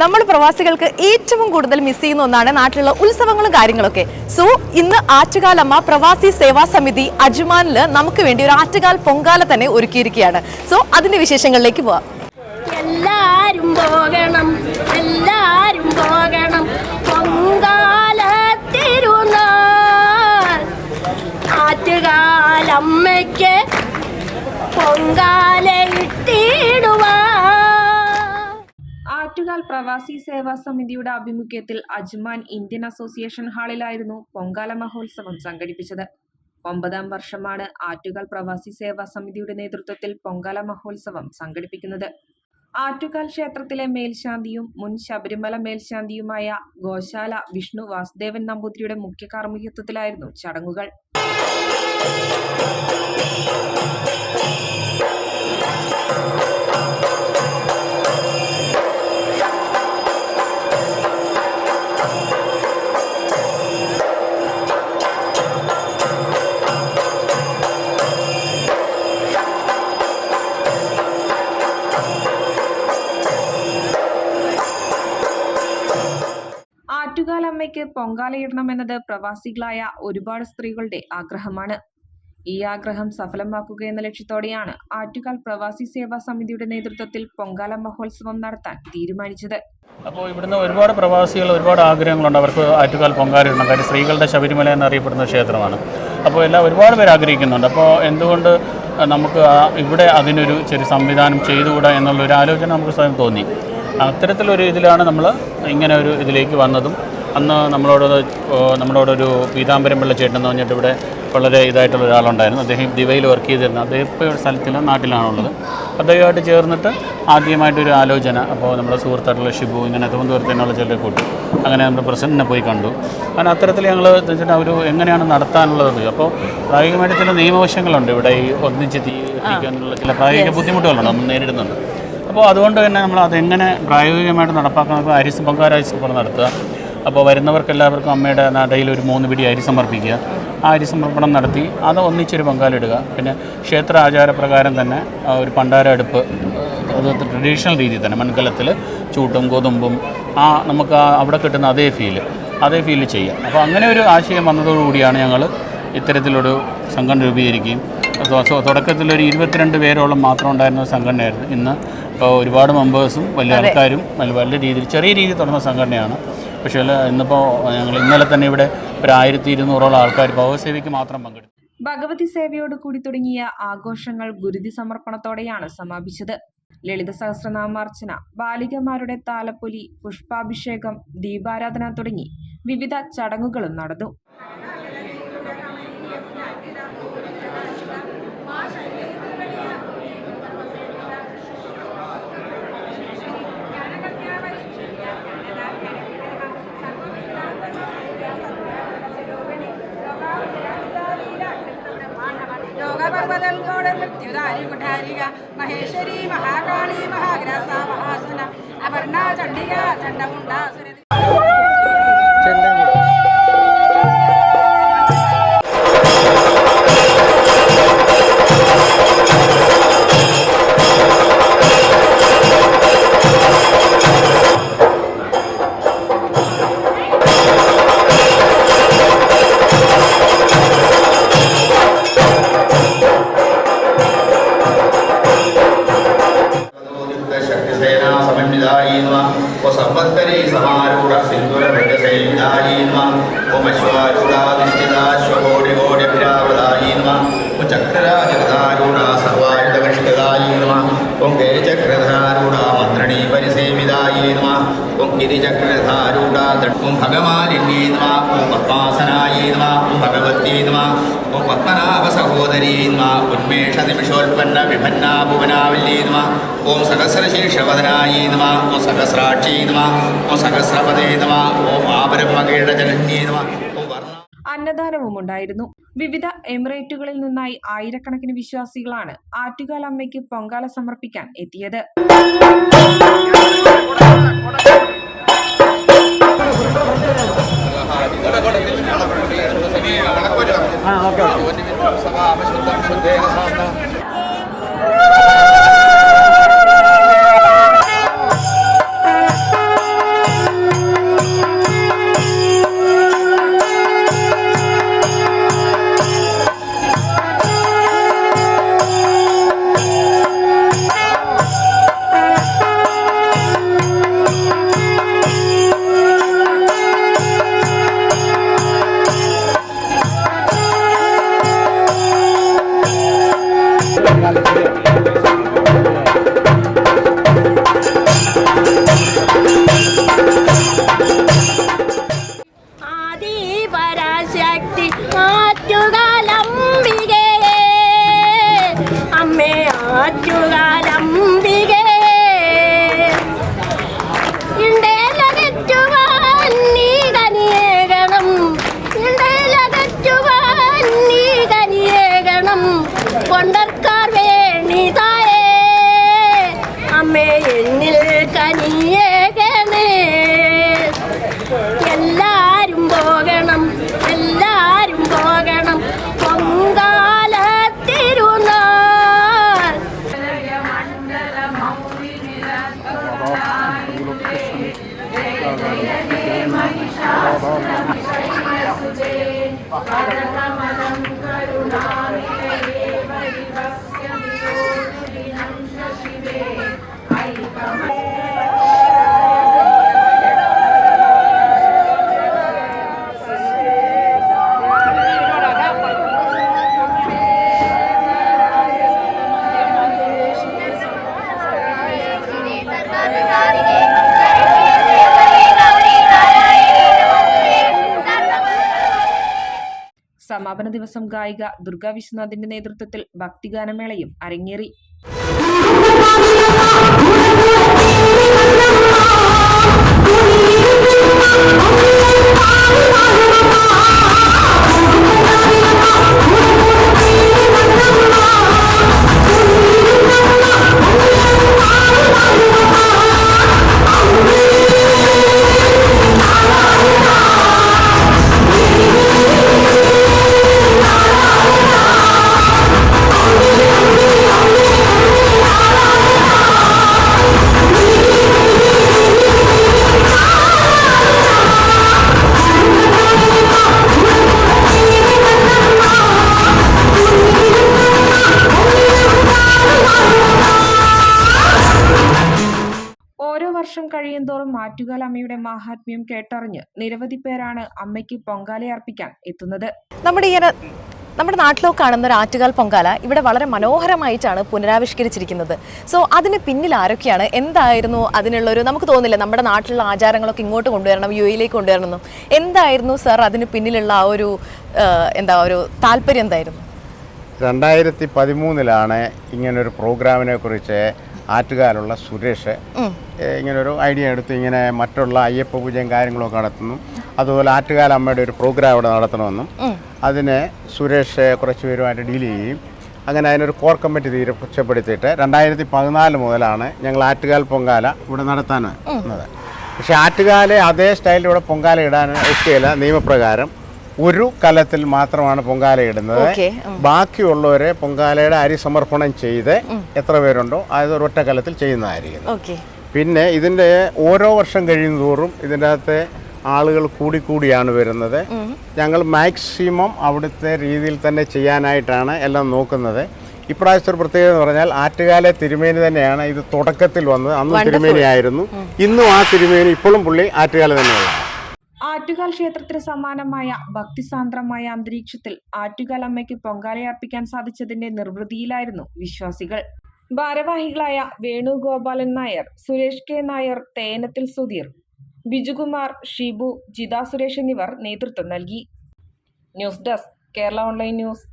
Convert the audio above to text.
നമ്മൾ പ്രവാസികൾക്ക് ഏറ്റവും കൂടുതൽ മിസ് ചെയ്യുന്ന ഒന്നാണ് നാട്ടിലുള്ള ഉത്സവങ്ങളും കാര്യങ്ങളൊക്കെ. സോ ഇന്ന് ആറ്റുകാലമ്മ പ്രവാസി സേവാ സമിതി അജ്മാനിൽ നമുക്ക് വേണ്ടി ഒരു ആറ്റുകാൽ പൊങ്കാല തന്നെ ഒരുക്കിയിരിക്കുകയാണ്. സോ അതിന്റെ വിശേഷങ്ങളിലേക്ക് പോവാം. എല്ലാരും പോകണം എല്ലാരും പോകണം. പൊങ്കാല തിരുനാൾ. ആറ്റുകാലമ്മയ്ക്ക് പൊങ്കാല ആറ്റുകാൽ പ്രവാസി സേവാ സമിതിയുടെ ആഭിമുഖ്യത്തിൽ അജ്മാൻ ഇന്ത്യൻ അസോസിയേഷൻ ഹാളിലായിരുന്നു പൊങ്കാല മഹോത്സവം സംഘടിപ്പിച്ചത്. ഒമ്പതാം വർഷമാണ് ആറ്റുകാൽ പ്രവാസി സേവാ സമിതിയുടെ നേതൃത്വത്തിൽ പൊങ്കാല മഹോത്സവം സംഘടിപ്പിക്കുന്നത്. ആറ്റുകാൽ ക്ഷേത്രത്തിലെ മേൽശാന്തിയും മുൻ ശബരിമല മേൽശാന്തിയുമായ ഗോശാല വിഷ്ണു വാസുദേവൻ നമ്പൂതിരിയുടെ മുഖ്യ കാർമ്മികത്വത്തിലായിരുന്നു ചടങ്ങുകൾ. ആറ്റുകാലമ്മയ്ക്ക് പൊങ്കാലയിടണമെന്നത് പ്രവാസികളായ ഒരുപാട് സ്ത്രീകളുടെ ആഗ്രഹമാണ്. ഈ ആഗ്രഹം സഫലമാക്കുക എന്ന ലക്ഷ്യത്തോടെയാണ് ആറ്റുകാൽ പ്രവാസി സേവാ സമിതിയുടെ നേതൃത്വത്തിൽ പൊങ്കാല മഹോത്സവം നടത്താൻ തീരുമാനിച്ചത്. അപ്പോൾ ഇവിടുന്ന് ഒരുപാട് പ്രവാസികൾ ഒരുപാട് ആഗ്രഹങ്ങളുണ്ട്. അവർക്ക് ആറ്റുകാൽ പൊങ്കാലിടണം കാര്യം സ്ത്രീകളുടെ ശബരിമല എന്നറിയപ്പെടുന്ന ക്ഷേത്രമാണ്. അപ്പോൾ എല്ലാം ഒരുപാട് പേർ ആഗ്രഹിക്കുന്നുണ്ട്. അപ്പോൾ എന്തുകൊണ്ട് നമുക്ക് ഇവിടെ അതിനൊരു ചെറിയ സംവിധാനം ചെയ്തുകൂടാ എന്നുള്ളൊരു ആലോചന നമുക്ക് സ്വയം തോന്നി. അത്തരത്തിലൊരു ഇതിലാണ് നമ്മൾ ഇങ്ങനെ ഒരു ഇതിലേക്ക് വന്നതും അന്ന് നമ്മളോട് നമ്മളോട് നമ്മളോടൊരു പീതാംബരം പിള്ള ചേട്ടൻ എന്ന് പറഞ്ഞിട്ട് ഇവിടെ വളരെ ഇതായിട്ടുള്ള ഒരാളുണ്ടായിരുന്നു. അദ്ദേഹം ദിവയിൽ വർക്ക് ചെയ്തിരുന്നു അദ്ദേഹം ഇപ്പോൾ ഒരു സ്ഥലത്തില്ല നാട്ടിലാണുള്ളത്. അദ്ദേഹമായിട്ട് ചേർന്നിട്ട് ആദ്യമായിട്ടൊരു ആലോചന അപ്പോൾ നമ്മുടെ സുഹൃത്തായിട്ടുള്ള ഷിബു ഇങ്ങനെ തിരുവനന്തപുരത്ത് തന്നെയുള്ള ചിലരെ കൂട്ടി. അങ്ങനെ നമ്മുടെ പ്രസിഡന്റിനെ പോയി കണ്ടു. അങ്ങനെ അത്തരത്തിൽ ഞങ്ങൾ വെച്ചിട്ട് അവർ എങ്ങനെയാണ് നടത്താനുള്ളത്? അപ്പോൾ പ്രായോഗികമായിട്ട് ചില നിയമവശങ്ങളുണ്ട് ഇവിടെ ഈ ഒന്നിച്ച് തീക്കാനുള്ള ചില പ്രായോഗിക ബുദ്ധിമുട്ടുകളുണ്ട് നമ്മൾ നേരിടുന്നുണ്ട്. അപ്പോൾ അതുകൊണ്ട് തന്നെ നമ്മൾ അതെങ്ങനെ പ്രായോഗികമായിട്ട് നടപ്പാക്കാൻ അരിസ് പൊങ്കാല അരിസമർപ്പണം നടത്തുക. അപ്പോൾ വരുന്നവർക്ക് എല്ലാവർക്കും അമ്മയുടെ നടയിൽ ഒരു മൂന്ന് പിടി അരി സമർപ്പിക്കുക. ആ അരി സമർപ്പണം നടത്തി അത് ഒന്നിച്ചൊരു പൊങ്കാലിടുക പിന്നെ ക്ഷേത്ര ആചാരപ്രകാരം തന്നെ ഒരു പണ്ടാര അടുപ്പ് അത് ട്രഡീഷണൽ രീതിയിൽ തന്നെ മൺകലത്തിൽ ചൂട്ടും ഗോതമ്പും ആ നമുക്ക് ആ അവിടെ കിട്ടുന്ന അതേ ഫീൽ അതേ ഫീൽ ചെയ്യാം. അപ്പോൾ അങ്ങനെ ഒരു ആശയം വന്നതോടുകൂടിയാണ് ഞങ്ങൾ ഇത്തരത്തിലൊരു സംഘടന രൂപീകരിക്കുകയും തുടക്കത്തിൽ ഒരു തുടക്കത്തിലൊരു ഇരുപത്തിരണ്ട് പേരോളം മാത്രം ഉണ്ടായിരുന്ന ഒരു സംഘടനയായിരുന്നു. ഇന്ന് ഇപ്പോൾ ഒരുപാട് മെമ്പേഴ്സും വലിയ ആൾക്കാരും വലിയ വലിയ രീതിയിൽ ചെറിയ രീതിയിൽ തുടർന്ന സംഘടനയാണ്. പക്ഷേ ഇന്നിപ്പോൾ ഞങ്ങൾ ഇന്നലെ തന്നെ ഇവിടെ ഒരു ആയിരത്തി ഇരുന്നൂറോളം ആൾക്കാർ ഭഗവത്സേവയ്ക്ക് മാത്രം പങ്കെടുത്തു. ഭഗവതി സേവയോട് കൂടി തുടങ്ങിയ ആഘോഷങ്ങൾ ഗുരുതി സമർപ്പണത്തോടെയാണ് സമാപിച്ചത്. ലളിത സഹസ്രനാമാർച്ചന ബാലികമാരുടെ താലപ്പൊലി പുഷ്പാഭിഷേകം ദീപാരാധന തുടങ്ങി വിവിധ ചടങ്ങുകളും നടന്നു. ലോകപർവതങ്ങളോട് മൃത്യുധാരി കുഠാരിക മഹേശ്വരി മഹാകാളി മഹാഗ്രാസ മഹാസുന അപർണ ചണ്ഡിക ചണ്ഡമുണ്ട സർവായുധകഷ്ഠിതായി നമ ഓം ഗജചക്രധാരൂഢ മന്ത്രണീ പരിസേവിതായി നമ ഓം ഗിരിചക്രധാരൂഢ ഓം ഭഗവാനിന്യേ നമ ഓം പത്മാസനായി നമ ഓം ഭഗവത്യേ നമ ഓം പത്മനാഭ സഹോദരീ നമ ഉന്മേഷ നിമിഷോൽപ്പന്ന വിഭന്ന ഭുവനാവല്യേ നമ ഓം സഹസ്രശീർഷവദനായി നമ ഓം സഹസ്രാക്ഷി നമ ഓം സഹസ്രപദേ നമ ഓം ആപരമകേടജനന്യേ നമ അന്നദാനവും ഉണ്ടായിരുന്നു. വിവിധ എമിറേറ്റുകളിൽ നിന്നായി ആയിരക്കണക്കിന് വിശ്വാസികളാണ് ആറ്റുകാൽ അമ്മയ്ക്ക് പൊങ്കാല സമർപ്പിക്കാൻ എത്തിയത് ും. करुणाम् സമാപന ദിവസം ഗായിക ദുർഗാ വിശ്വനാഥിന്റെ നേതൃത്വത്തിൽ ഭക്തിഗാനമേളയും അരങ്ങേറി. ഓരോ വർഷം കഴിയുന്തോറും ആറ്റുകാൽ അമ്മയുടെ മാഹാത്മ്യം കേട്ടറിഞ്ഞ് നിരവധി പേരാണ് അമ്മയ്ക്ക് പൊങ്കാലയർപ്പിക്കാൻ എത്തുന്നത്. നമ്മുടെ ഈ നമ്മുടെ നാട്ടിലോ കാണുന്ന ഒരു ആറ്റുകാൽ പൊങ്കാല ഇവിടെ വളരെ മനോഹരമായിട്ടാണ് പുനരാവിഷ്കരിച്ചിരിക്കുന്നത്. സോ അതിന് പിന്നിൽ ആരൊക്കെയാണ്? എന്തായിരുന്നു അതിനുള്ളൊരു നമുക്ക് തോന്നില്ല നമ്മുടെ നാട്ടിലുള്ള ആചാരങ്ങളൊക്കെ ഇങ്ങോട്ട് കൊണ്ടുവരണം യു എയിലേക്ക് കൊണ്ടുവരണമെന്നും എന്തായിരുന്നു സർ അതിന് പിന്നിലുള്ള ആ ഒരു എന്താ ഒരു താല്പര്യം എന്തായിരുന്നു? രണ്ടായിരത്തി പതിമൂന്നിലാണ് ഇങ്ങനൊരു പ്രോഗ്രാമിനെ കുറിച്ച് ആറ്റുകാലുള്ള സുരേഷ് ഇങ്ങനെ ഒരു ഐഡിയ എടുത്ത് ഇങ്ങനെ മറ്റുള്ള അയ്യപ്പ പൂജയും കാര്യങ്ങളൊക്കെ നടത്തുന്നു. അതുപോലെ ആറ്റുകാല അമ്മയുടെ ഒരു പ്രോഗ്രാം ഇവിടെ നടത്തണമെന്നും അതിന് സുരേഷ് കുറച്ച് പേരുമായിട്ട് ഡീൽ ചെയ്യും അങ്ങനെ അതിനൊരു കോർ കമ്മിറ്റി തീരുമാനപ്പെടുത്തിയിട്ട് രണ്ടായിരത്തി പതിനാല് മുതലാണ് ഞങ്ങൾ ആറ്റുകാൽ പൊങ്കാല ഇവിടെ നടത്താൻ വന്നത്. പക്ഷേ ആറ്റുകാലെ അതേ സ്റ്റൈലിൽ ഇവിടെ പൊങ്കാല ഇടാൻ ഒക്കെയില്ല നിയമപ്രകാരം. ഒരു കലത്തിൽ മാത്രമാണ് പൊങ്കാല ഇടുന്നത്. ബാക്കിയുള്ളവരെ പൊങ്കാലയുടെ അരി സമർപ്പണം ചെയ്ത് എത്ര പേരുണ്ടോ അത് ഒരൊറ്റ കലത്തിൽ ചെയ്യുന്നതായിരിക്കും പിന്നെ ഇതിന്റെ ഓരോ വർഷം കഴിയുന്തോറും ഇതിന്റെ അകത്തെ ആളുകൾ കൂടിക്കൂടിയാണ് വരുന്നത്. ഞങ്ങൾ മാക്സിമം അവിടുത്തെ രീതിയിൽ തന്നെ ചെയ്യാനായിട്ടാണ് എല്ലാം നോക്കുന്നത്. ഇപ്രാവശ്യത്തെ ഒരു പ്രത്യേകത എന്ന് പറഞ്ഞാൽ ആറ്റുകാലെ തിരുമേനി തന്നെയാണ് ഇത് തുടക്കത്തിൽ വന്നത്. അന്ന് തിരുമേനി ആയിരുന്നു ഇന്നും ആ തിരുമേനി ഇപ്പോഴും പുള്ളി ആറ്റുകാല തന്നെയാണ് ആറ്റുകാൽ ക്ഷേത്രത്തിന് സമാനമായ ഭക്തിസാന്ദ്രമായ അന്തരീക്ഷത്തിൽ ആറ്റുകാൽ അമ്മയ്ക്ക് പൊങ്കാലയർപ്പിക്കാൻ സാധിച്ചതിന്റെ നിർവൃതിയിലായിരുന്നു വിശ്വാസികൾ. ഭാരവാഹികളായ വേണുഗോപാലൻ നായർ സുരേഷ് കെ നായർ തേനത്തിൽ സുധീർ ബിജുകുമാർ ഷിബു ജിത സുരേഷ് എന്നിവർ നേതൃത്വം നൽകി. News desk Kerala online news.